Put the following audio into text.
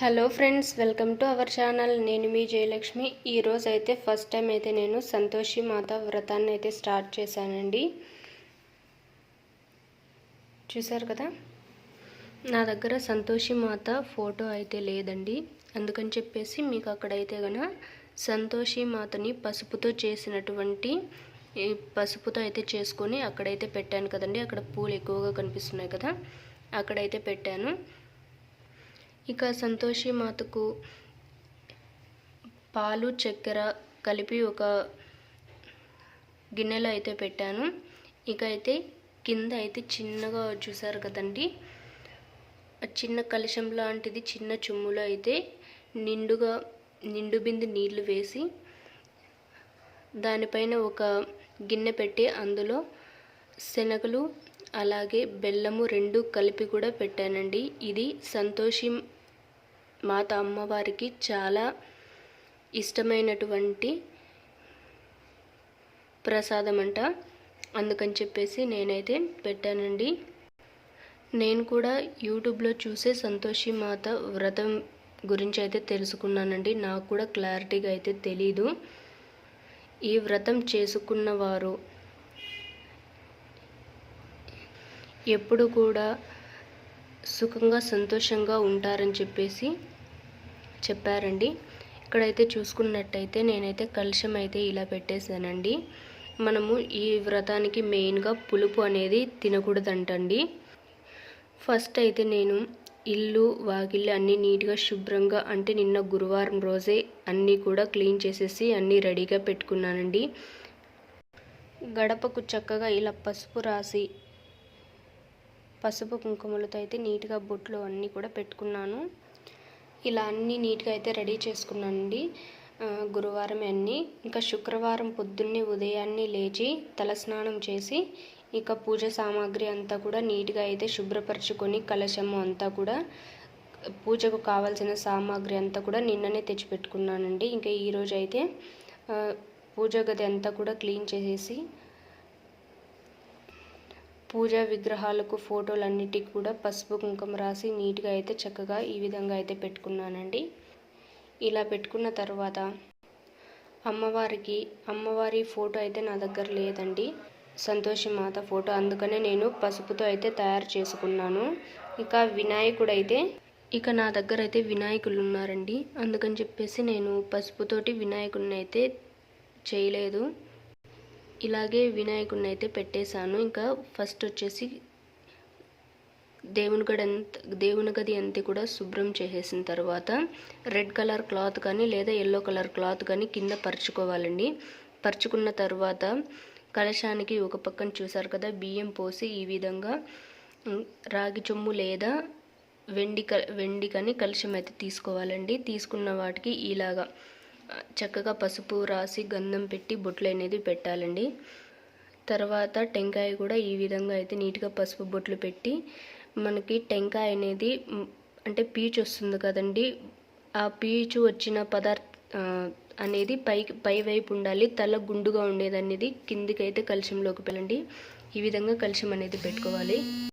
Hello friends welcome to our channel. నేను మీ జయలక్ష్మి. ఈరోజు అయితే ఫస్ట్ టైం అయితే నేను సంతోషి మాత వ్రతాన్ని అయితే స్టార్ట్ చేశానండి. చూసారు కదా? నా దగ్గర సంతోషి మాత ఫోటో అయితే లేదండి. అందుకని చెప్పేసి మీకు అక్కడైతే గన సంతోషి మాతని పసుపుతో చేసినటువంటి ఈ పసుపుతో అయితే చేసుకొని అక్కడైతే పెట్టాను కదండి. అక్కడ పూలు ఎక్కువగా కనిపిస్తున్నాయి కదా? అక్కడైతే పెట్టాను. ఇక సంతోషి మాతకు పాలు చక్కెర కలిపి ఒక గిన్నెలో అయితే పెట్టాను. ఇక అయితే కింద అయితే చిన్నగా చూసారు కదండి. చిన్న కలశం లాంటిది చిన్న చుమ్ములో అయితే నిండుగా నిండు బింది నీళ్ళు వేసి దానిపైన ఒక గిన్నె పెట్టి అందులో శనగలు అలాగే బెల్లము రెండు కలిపి కూడా పెట్టానండి. ఇది సంతోషి మాత అమ్మవారికి చాలా ఇష్టమైనటువంటి ప్రసాదం అంట అందుకని చెప్పేసి నేనైతే పెట్టానండి. నేను కూడా యూట్యూబ్లో చూసే సంతోషి మాత వ్రతం గురించి అయితే తెలుసుకున్నానండి. నాకు కూడా క్లారిటీగా అయితే తెలీదు. ఈ వ్రతం చేసుకున్నవారు ఎప్పుడు కూడా సుఖంగా సంతోషంగా ఉంటారని చెప్పేసి చెప్పారండి. ఇక్కడైతే చూసుకున్నట్టయితే నేనైతే కలుషం అయితే ఇలా పెట్టేశానండి. మనము ఈ వ్రతానికి మెయిన్గా పులుపు అనేది తినకూడదంటండి. ఫస్ట్ అయితే నేను ఇల్లు వాకిళ్ళు అన్నీ నీట్గా శుభ్రంగా అంటే నిన్న గురువారం రోజే అన్నీ కూడా క్లీన్ చేసేసి అన్నీ రెడీగా పెట్టుకున్నానండి. గడపకు చక్కగా ఇలా పసుపు రాసి పసుపు కుంకుమలతో అయితే నీట్గా బొట్లు అన్నీ కూడా పెట్టుకున్నాను. ఇలా అన్నీ నీట్గా అయితే రెడీ చేసుకున్నానండి. గురువారం అన్నీ. ఇంకా శుక్రవారం పొద్దున్నే ఉదయాన్నే లేచి తలస్నానం చేసి ఇక పూజ సామాగ్రి అంతా కూడా నీట్గా అయితే శుభ్రపరచుకొని కలశము అంతా కూడా పూజకు కావాల్సిన సామాగ్రి అంతా కూడా నిన్ననే తెచ్చిపెట్టుకున్నానండి. ఇంకా ఈరోజు అయితే పూజ గది అంతా కూడా క్లీన్ చేసేసి పూజా విగ్రహాలకు ఫోటోలన్నిటికి కూడా పసుపు కుంకుమ రాసి నీట్గా అయితే చక్కగా ఈ విధంగా అయితే పెట్టుకున్నానండి. ఇలా పెట్టుకున్న తర్వాత అమ్మవారికి అమ్మవారి ఫోటో అయితే నా దగ్గర లేదండి. సంతోషి మాత ఫోటో అందుకనే నేను పసుపుతో అయితే తయారు చేసుకున్నాను. ఇక వినాయకుడు అయితే ఇక నా దగ్గర అయితే వినాయకులు ఉన్నారండి అందుకని చెప్పేసి నేను పసుపుతోటి వినాయకుడిని అయితే చేయలేదు. ఇలాగే వినాయకుడిని అయితే పెట్టేశాను. ఇంకా ఫస్ట్ వచ్చేసి దేవుని గడి అంత దేవుని గది అంతా కూడా శుభ్రం చేసేసిన తర్వాత రెడ్ కలర్ క్లాత్ కానీ లేదా ఎల్లో కలర్ క్లాత్ కానీ కింద పరుచుకోవాలండి. పరుచుకున్న తర్వాత కలశానికి ఒక పక్కన చూసారు కదా బియ్యం పోసి ఈ విధంగా రాగి చొమ్ము లేదా వెండి క వెండి కానీ కలశం అయితే తీసుకోవాలండి. తీసుకున్న వాటికి ఇలాగా చక్కగా పసుపు రాసి గంధం పెట్టి బొట్లు అనేది పెట్టాలండి. తర్వాత టెంకాయ కూడా ఈ విధంగా అయితే నీట్గా పసుపు బొట్లు పెట్టి మనకి టెంకాయ అనేది అంటే పీచు వస్తుంది కదండి. ఆ పీచు వచ్చిన పదార్థ అనేది పైకి పై వైపు ఉండాలి. తల గుండుగా ఉండేది అనేది కిందికి అయితే కలుషంలోకి వెళ్ళండి. ఈ విధంగా కలుషం అనేది పెట్టుకోవాలి.